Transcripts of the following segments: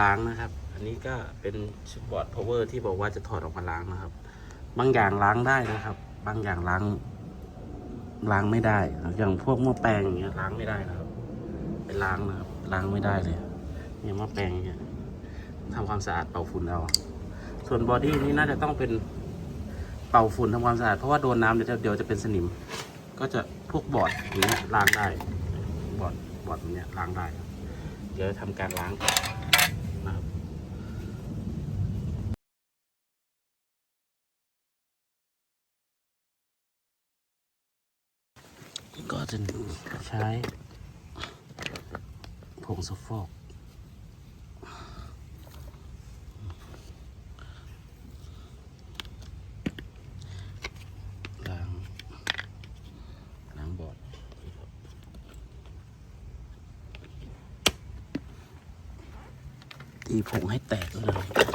ล้างนะครับ อันนี้ก็เป็นชุดบอร์ด power ที่บอกว่าจะถอดออกมาล้างนะครับ บางอย่างล้างได้นะครับ บางอย่างล้าง ล้างไม่ได้ อย่างพวกหม้อแปลงอย่างเงี้ยล้างไม่ได้นะครับไปล้างนะครับ ล้างไม่ได้เลยเนี่ยหม้อแปลงเงี้ยทำความสะอาดเป่าฝุ่นเอา ส่วนบอดี้นี่น่าจะต้องเป็นเป่าฝุ่นทำความสะอาดเพราะว่าโดนน้ำเดี๋ยวจะเดี๋ยวจะเป็นสนิม ก็จะพวกบอร์ดอย่างเงี้ยล้างได้ บอร์ดบอร์ดอย่างเงี้ยล้างได้ เดี๋ยวทำการล้าง ก็จะใช้ผงซัฟฟอกล้างล้างบอร์ดตีผงให้แตกเลย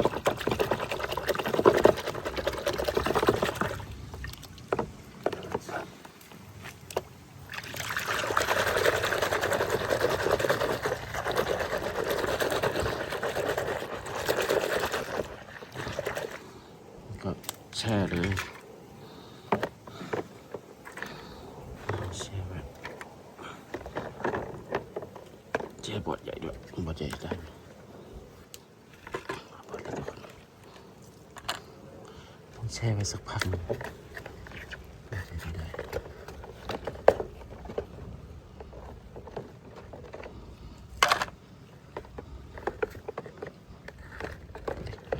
ก็ แช่เลยแช่ไว้แช่บอดใหญ่ด้วยบอดใหญ่ได้บอดเล็กก่อนต้องแช่ไว้สักพักหนึ่งได้ได้ได้เล็กไป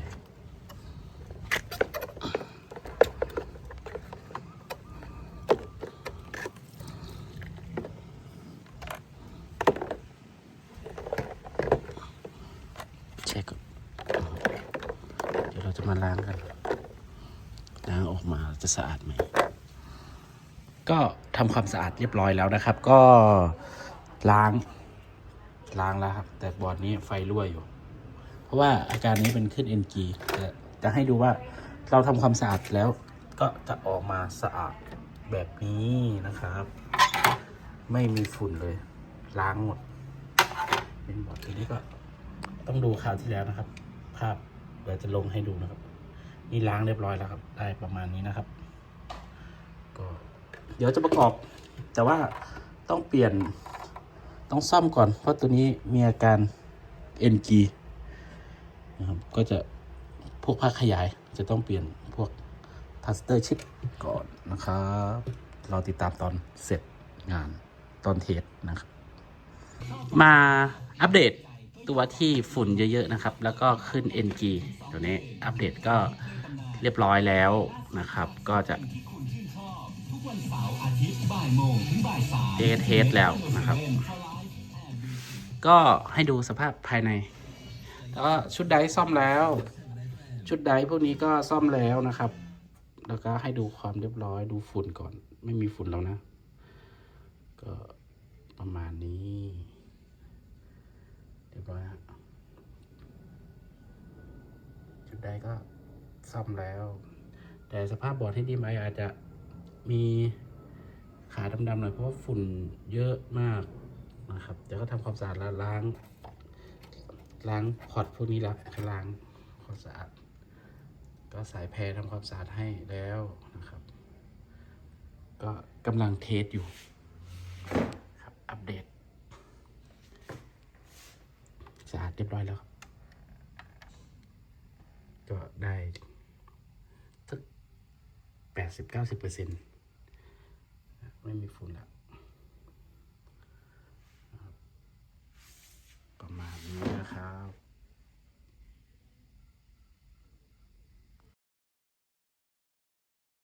เช็คก่อนเดี๋ยวเรา จะมาล้างกันล้างออกมาจะสะอาดไหม ก็ทำความสะอาดเรียบร้อยแล้วนะครับ ก็ล้างล้างแล้วครับ แต่บอร์ดนี้ไฟรั่วอยู่ เพราะว่าอาการนี้เป็นขึ้น NG แต่จะให้ดูว่าเราทำความสะอาดแล้วก็จะออกมาสะอาดแบบนี้นะครับ ไม่มีฝุ่นเลย ล้างหมด เป็นบอร์ดตัวนี้ก็ต้องดูคราวที่แล้วนะครับ ภาพ ดี๋ยวจะลงให้ดูนะครับ นี่ล้างเรียบร้อยแล้วครับ ได้ประมาณนี้นะครับ ก็เดี๋ยวจะประกอบ แต่ว่าต้องเปลี่ยนต้องซ่อมก่อน เพราะตัวนี้มีอาการ NG นะครับ ก็จะพวกภาคขยายจะต้องเปลี่ยนพวกทัสเตอร์ชิปก่อนนะครับ เราติดตามตอนเสร็จงานตอนเทสนะครับ มาอัปเดต ตัวที่ฝุ่นเยอะๆนะครับ แล้วก็ขึ้น NG ตัวนี้อัปเดตก็เรียบร้อยแล้วนะครับ ก็จะเทสเทสแล้วนะครับ ก็ให้ดูสภาพภายใน แล้วก็ชุดไดร์ซ่อมแล้ว ชุดไดร์พวกนี้ก็ซ่อมแล้วนะครับ แล้วก็ให้ดูความเรียบร้อยดูฝุ่นก่อน ไม่มีฝุ่นแล้วนะ ก็ประมาณนี้ ร้อยฮะจุดใดก็ซ่อมแล้ว แต่สภาพบอร์ดที่ดีไหมอาจจะมีขาดำๆหน่อยเพราะว่าฝุ่นเยอะมากนะครับเดี๋ยวก็ทำความสะอาดแล้วล้างล้างพอร์ตพวกนี้แล้วล้างความสะอาดก็สายแพรทำความสะอาดให้แล้วนะครับ ก็กำลังเทสอยู่ครับอัปเดต สะอาด เรียบร้อยแล้วครับก็ได้สักแปดสิบเก้าสิบเปอร์เซ็นต์ไม่มีฝุ่นแล้ว